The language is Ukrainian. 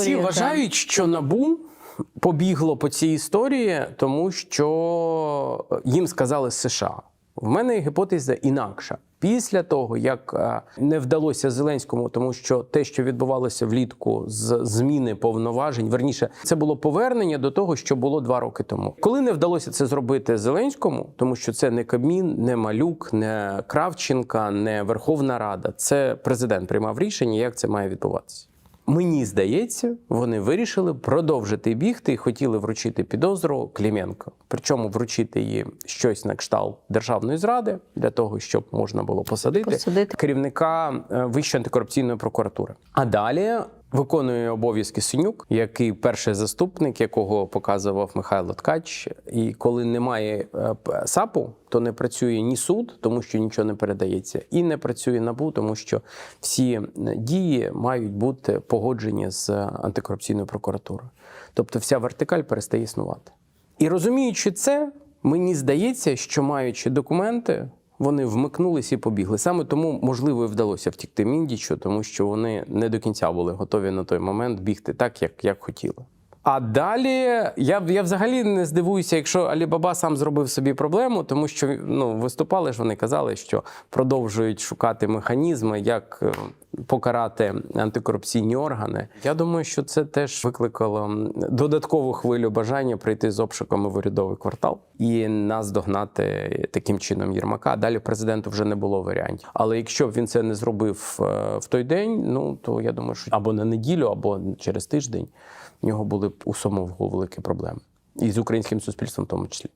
всі вважають, що набу побігло по цій історії, тому що їм сказали з США. В мене гіпотеза інакша. Після того, як е, не вдалося Зеленському, тому що те, що відбувалося влітку з зміни повноважень, верніше, це було повернення до того, що було два роки тому. Коли не вдалося це зробити Зеленському, тому що це не Кабмін, не Малюк, не Кравченка, не Верховна Рада, це президент приймав рішення, як це має відбуватися. Мені здається, вони вирішили продовжити бігти і хотіли вручити підозру Кліменко. Причому вручити їй щось на кшталт державної зради для того, щоб можна було посадити, Посадити. керівника е, Вищої антикорупційної прокуратури. А далі виконує обов'язки Синюк, який перший заступник, якого показував Михайло Ткач. І коли немає е, САПу, то не працює ні суд, тому що нічого не передається, і не працює набу, тому що всі е, дії мають бути погоджені з антикорупційною прокуратурою. Тобто вся вертикаль перестає існувати. І розуміючи це, мені здається, що маючи документи, вони вмикнулись і побігли. Саме тому, можливо, і вдалося втікти Міндічу, тому що вони не до кінця були готові на той момент бігти так, як, як хотіли. А далі я, я взагалі не здивуюся, якщо Алібаба сам зробив собі проблему, тому що ну, виступали ж вони казали, що продовжують шукати механізми, як е, покарати антикорупційні органи. Я думаю, що це теж викликало додаткову хвилю бажання прийти з обшуками в урядовий квартал і нас догнати таким чином Єрмака. Далі президенту вже не було варіантів. Але якщо б він це не зробив е, в той день, ну то я думаю, що або на неділю, або через тиждень в нього були б у самого великі проблеми. І з українським суспільством в тому числі.